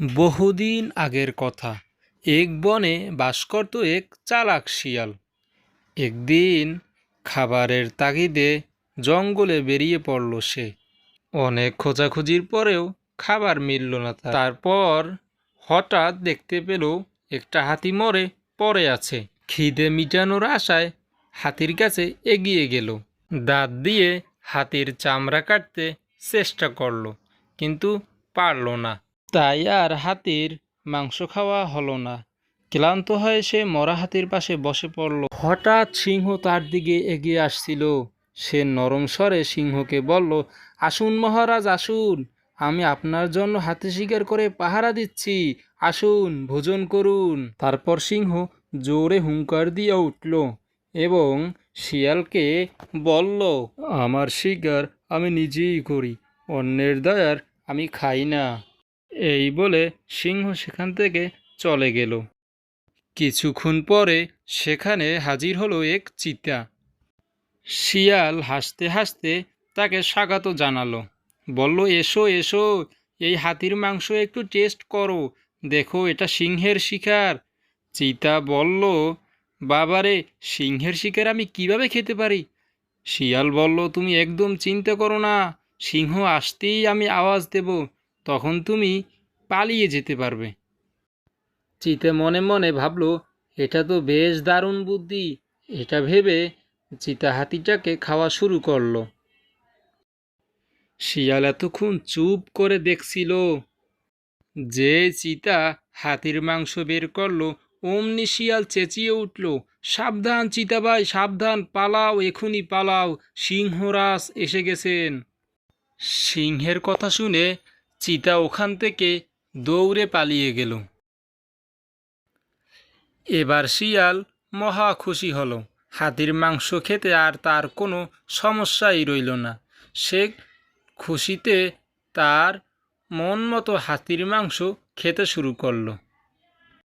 বহুদিন আগের কথা। এক বনে বাস করত এক চালাক শিয়াল। একদিন খাবারের তাগিদে জঙ্গলে বেরিয়ে পড়ল সে। অনেক খোঁজাখুঁজির পরেও খাবার মিলল না তারপর হঠাৎ দেখতে পেল একটা হাতি মরে পড়ে আছে। খিদে মিটানোর আশায় হাতির কাছে এগিয়ে গেল। দাঁত দিয়ে হাতির চামড়া কাটতে চেষ্টা করল, কিন্তু পারল না। তাই আর হাতির মাংস খাওয়া হলো না। ক্লান্ত হয়ে সে মরা হাতির পাশে বসে পড়ল। হঠাৎ সিংহ তার দিকে এগিয়ে আসছিল। সে নরম স্বরে সিংহকে বলল, আসুন মহারাজ, আসুন। আমি আপনার জন্য হাতি শিকার করে পাহারা দিচ্ছি। আসুন, ভোজন করুন। তারপর সিংহ জোরে হুঙ্কার দিয়ে উঠল এবং শিয়ালকে বলল, আমার শিকার আমি নিজেই করি। অন্যের দয়ার আমি খাই না। এই বলে সিংহ সেখান থেকে চলে গেল। কিছুক্ষণ পরে সেখানে হাজির হলো এক চিতা। শিয়াল হাসতে হাসতে তাকে স্বাগত জানালো। বলল, এসো এসো, এই হাতির মাংস একটু টেস্ট করো, দেখো এটা সিংহের শিকার। চিতা বলল, বাবারে, সিংহের শিকার আমি কীভাবে খেতে পারি? শিয়াল বলল, তুমি একদম চিন্তা করো না, সিংহ আসতেই আমি আওয়াজ দেব। তখন তুমি পালিয়ে যেতে পারবে। চিতে মনে মনে ভাবলো এটা তো বেশ দারুণ বুদ্ধি। এটা ভেবে চিতা হাতিটাকে খাওয়া শুরু করল। শিয়াল এতক্ষণ চুপ করে দেখছিল যে চিতা হাতির মাংস বের করল অমনি শিয়াল চেঁচিয়ে উঠল সাবধান চিতাবাই সাবধান পালাও এখনই পালাও সিংহরাজ এসে গেছেন। সিংহের কথা শুনে চিতা ওখান থেকে দৌড়ে পালিয়ে গেল। এবার শিয়াল মহা খুশি হলো। হাতির মাংস খেতে আর তার কোনো সমস্যাই রইল না। সে খুশিতে তার মন মতো হাতির মাংস খেতে শুরু করল।